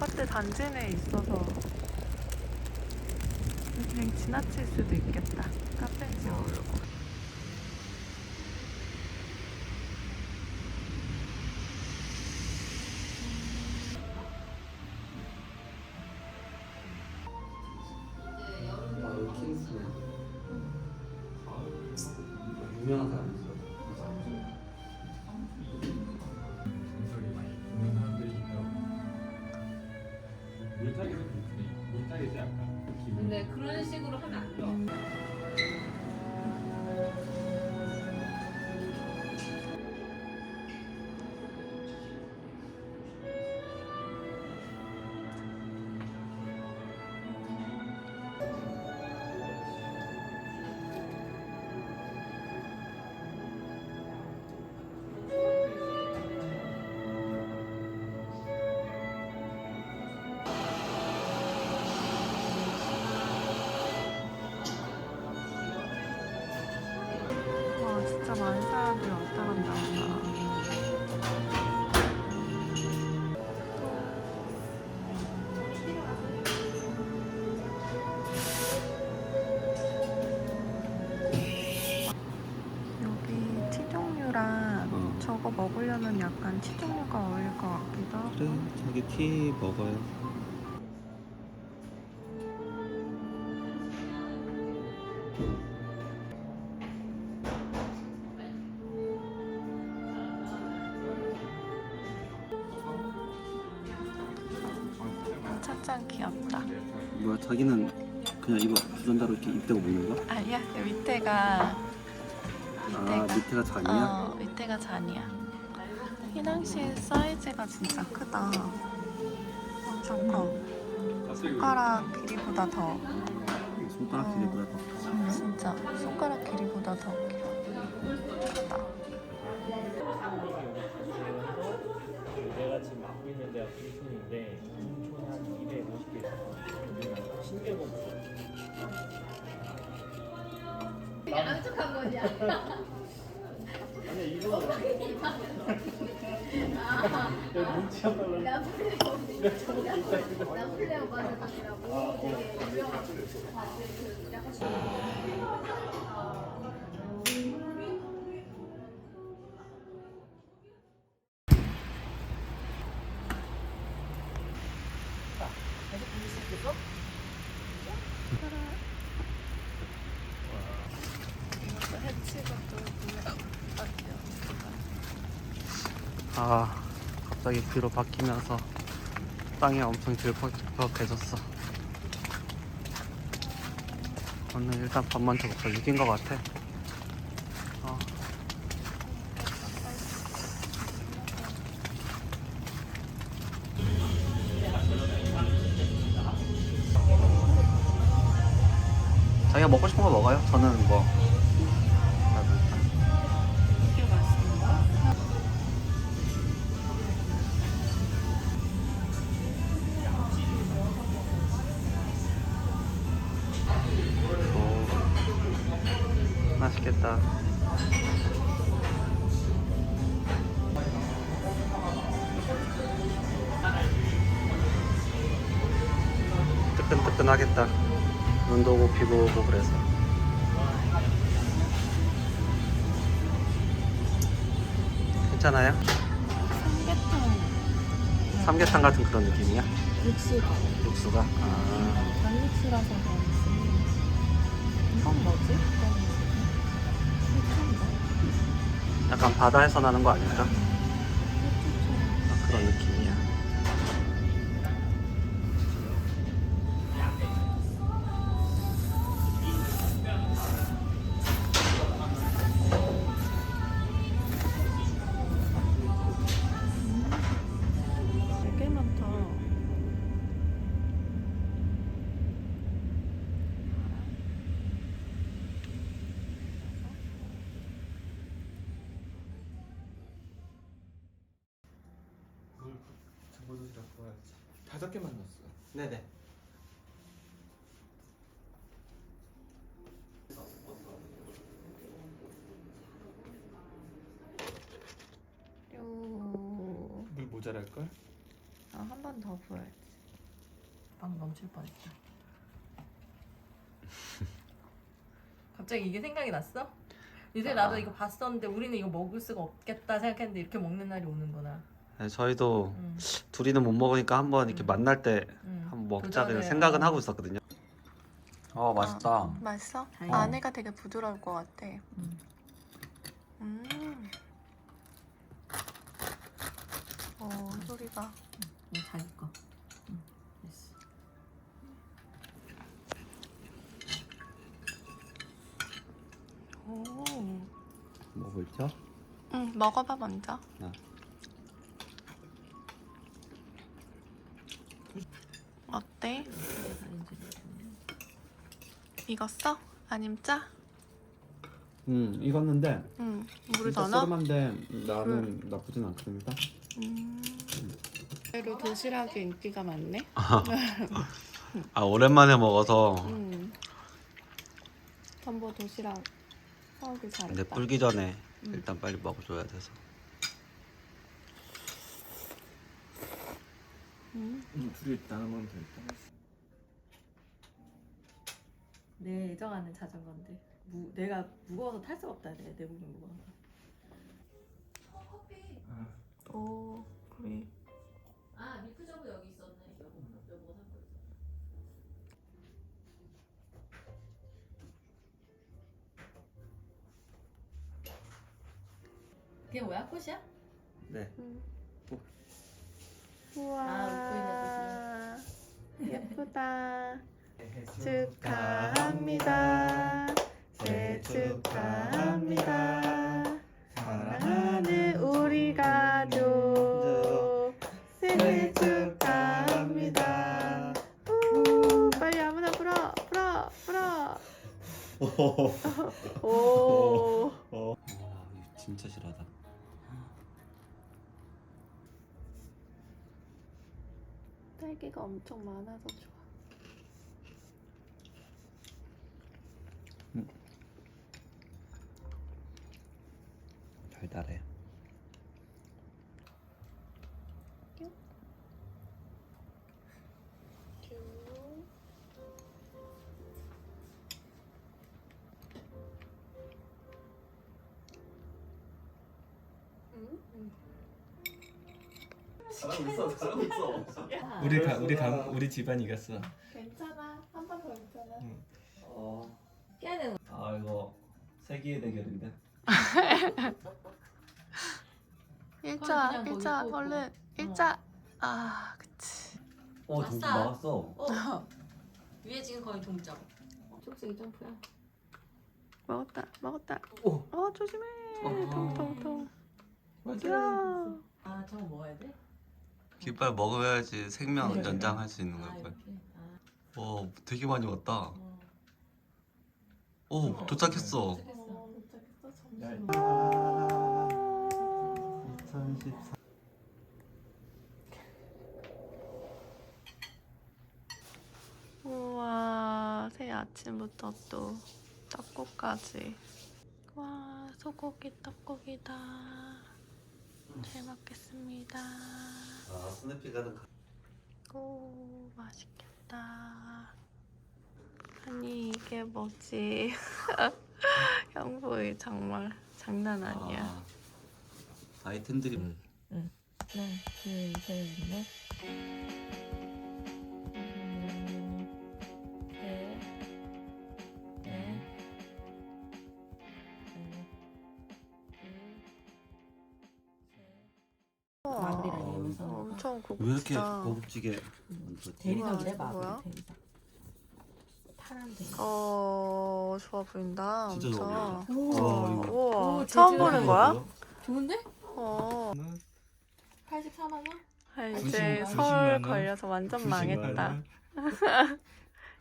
아파트 단지 내에 있어서 그냥 지나칠 수도 있겠다. 카페인지 모르고. 아 킹스네 유명한 그런 식으로 하면 안 진짜 많은 사람들이 왔다 갔다. 여기 티 종류랑 어. 저거 먹으려면 약간 티 종류가 어울릴 것 같기도 하고. 그래 저기 티 먹어요 귀엽다. 뭐야 자기는 그냥 이거 주전자로 이렇게 입대고 먹는 거야? 아니야, 그 밑에가 아 밑에가 잔이야? 어, 밑에가 잔이야. 휘낭시의 사이즈가 진짜 크다. 엄청 커. 손가락 길이보다 더. 손가락 길이보다 더 커. 음, 진짜 손 앙숙한 거지. 아니 이거. 내가 눈치 안 달라. 나 플레이 나 플레이 받으라고. 되게 유명한 그 약간 이것도 해치고도 구매할게요. 아 갑자기 비로 바뀌면서 땅이 엄청 들퍽들퍽해졌어 오늘 일단 밥 먼저 먹자 이긴 것 같아 어. 맛있겠다. 뜨끈뜨끈하겠다. 눈도 오고 비도 오고 그래서. 괜찮아요? 삼계탕 삼계탕 같은 그런 느낌이야? 육수가 육수가? 아, 단 육수라서 그런지 이건 뭐지? 약간 바다에서 나는 거 아닐까? 와야지 다섯 개만 넣었어 네네. 요... 물 모자랄 걸? 아, 한 번 더 보여야지. 빵 넘칠 뻔했다. 갑자기 이게 생각이 났어? 이제 나도 아. 이거 봤었는데 우리는 이거 먹을 수가 없겠다 생각했는데 이렇게 먹는 날이 오는구나. 네, 저희도 응. 둘이는 못 먹으니까 한번 이렇게 음. 만날 때 응. 한번 먹자 그냥 생각은 어. 하고 있었거든요. 어 맛있다. 맛있어? 다행이다. 안에가 되게 부드러울 것 같아. 음. 음. 오, 소리가. 이거 자기 거. 응. 됐어. 오. 뭐 있죠? 응, 먹어봐 먼저. 아. 어때? 익었어? 아님 짜? 음 익었는데 응. 물을 더 넣어? 썰만데 나는 나쁘진 않습니다. 음. 의외로 도시락이 인기가 많네. 아 오랜만에 먹어서 음. 전부 도시락 사오길 잘했다. 근데 불기 전에 음. 일단 빨리 먹어줘야 돼서. 음. 둘이 나누면 되겠다. 내 애정하는 자전거인데 무, 내가 무거워서 탈 수가 없다. 내, 내 몸이 무거워서. 커피. 오, 그래. 아 밀크저브 여기 있었네. 여보, 여보가 산 거. 그게 뭐야? 꽃이야? 네. 우와. 아, 예쁘다. 축하합니다. 생일 축하합니다. 사랑하는 우리 가족. 생일 축하합니다. 우, 빨리 아무나 불어, 불어, 불어. 오. 와 이거 진짜 실하다. 딸기가 엄청 많아서 좋아. 달달해. 잘하고 있어, 잘하고 있어. 우리 가, 우리 가, 우리 집안 이겼어. 괜찮아. 한 번 더 괜찮아. 어. 되는 아 이거 세기의 대결인데. 일자, 그냥 거기 일자, 꽂고. 얼른 일자. 아, 그치. 어 아싸. 동기 나왔어. 어. 위에 지금 거의 동점. 초록색이 점프야. 먹었다, 먹었다. 오. 어, 조심해. 어. 통통통. 맞아. 야. 아 저거 먹어야 돼? 깃발 먹어야지 생명 네. 연장할 수 있는 아 거고요. 이렇게. 아. 와 되게 많이 왔다. 어. 오 도착했어. 도착했어. 어, 도착했어. 야, 잠시만. 2014. 우와, 새 아침부터 또 떡국까지. 와, 소고기 떡국이다. 잘 먹겠습니다. 아 스냅피가는 오, 맛있겠다. 아니, 이게 뭐지? 형부이 정말 장난 아니야. 아, 아이템들이 하나, 둘, 셋, 넷. 엄청 고급지다. 왜 이렇게 고급지게 만들었지? 대리석 이래 우와, 이거 뭐야? 마블 대리석. 파란 대리석. 어, 좋아 보인다. 진짜 엄청. 좋아 보인다. 우와, 와, 이거. 우와. 오, 처음 보는 거야? 좋은데? 어. 84만 원? 아, 이제 90, 서울 90만 원? 걸려서 완전 망했다. 90만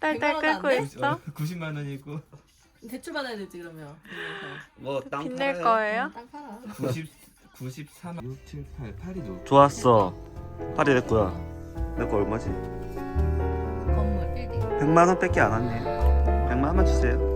딸딸 100만 원도 안 끓고 돼? 있어? 90만 원이고 대출 받아야 되지 그러면. 뭐땅 빚낼 거예요? 땅 팔아. 90 94만 6, 7, 8 8이도 좋았어. 팔이 내 거야. 내 거 얼마지? 건물 빌딩. 100만 원밖에 안 왔네. 100만 원만 주세요. 네.